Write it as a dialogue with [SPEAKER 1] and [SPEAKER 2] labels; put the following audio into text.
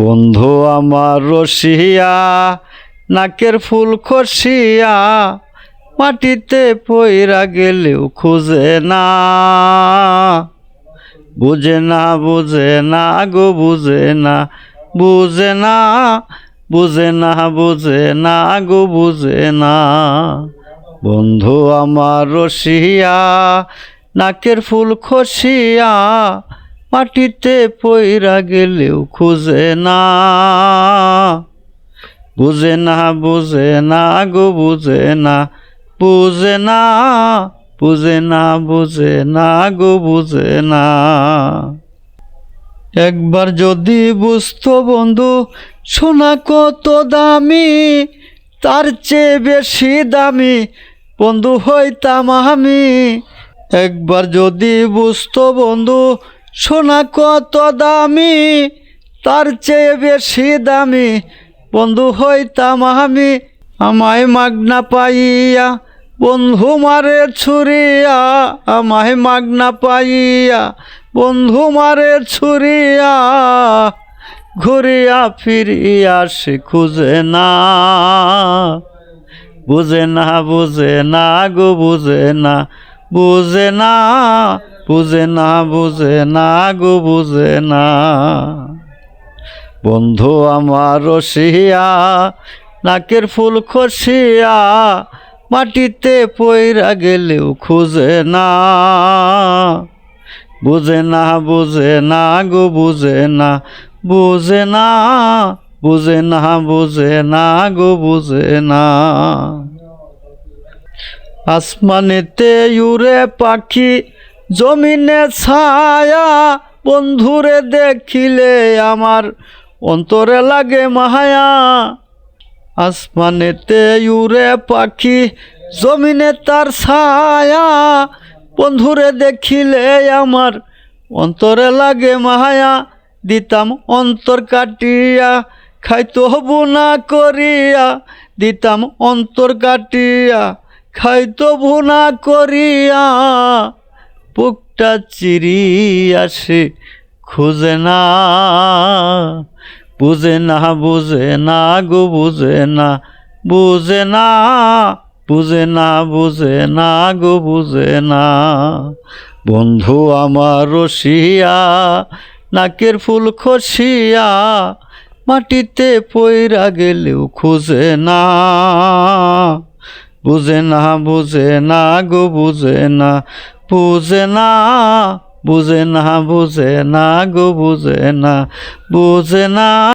[SPEAKER 1] বন্ধু আমার রসিয়া, নাকের ফুল খসিয়া, মাটিতে পইরা গেলেও খুঁজে না। বুঝে না বুঝে না গো, বুঝে না বুঝে না বুঝে না বুঝে না গো, বুঝে না। বন্ধু আমার রসিয়া, নাকের ফুল খসিয়া মাটিতে পইরা গেলেও খুঁজে না। বুঝে না বুঝে না গো, বুঝে না বুঝে না বুঝে না বুঝে না গো, বুঝে না। একবার যদি বুঝতো বন্ধু, সোনা কত দামি, তার চেয়ে বেশি দামি, বন্ধু হইতাম আমি। একবার যদি বুঝতো বন্ধু সোনা কত দামি, তার চেয়ে বেশি দামি। বন্ধু হইতাম আমি, আমায় মাগনা পাইয়া। বন্ধু মারে ছুরিয়া, আমায় মাগনা পাইয়া। বন্ধু মারে ছুরিয়া, ঘুরিয়া ফিরিয়া সে খুঁজে না। বুঝে না বুঝে না গো, বুঝে না। বুঝে না বুঝে না বুঝে না গো, বুঝে না। বন্ধু আমার রসিয়া, নাকের ফুল খসিয়া, মাটিতে পইরা গেলেও খুঁজে না। বুঝে না বুঝে না গো, বুঝে না বুঝে না বুঝে না বুঝে না গো, বুঝে না। আসমানেতে উড়ে পাখি, জমিনে ছায়া, বন্ধুরে দেখিলে আমার, অন্তরে লাগে মাহায়া আসমানেতে উড়ে পাখি, জমিনে তার ছায়া, বন্ধুরে দেখিলে আমার, অন্তরে লাগে মাহায়া দিতাম অন্তর কাটিয়া, খাইতো হবু না করিয়া, দিতাম অন্তর কাটিয়া। খাইতো বুনা করিয়া, পুকটা চিরিয়া সে খুঁজে না। বুঝে না বুঝে না গো, বুঝে না বুঝে না বুঝে না বুঝে না গো, বুঝে না। বন্ধু আমার রসিয়া, নাকের ফুল খসিয়া, মাটিতে পইরা গেলেও খুঁজে না। বুঝে না বুঝে না গো, বুঝে না বুঝে না বুঝে না বুঝে না গো, বুঝে না বুঝে না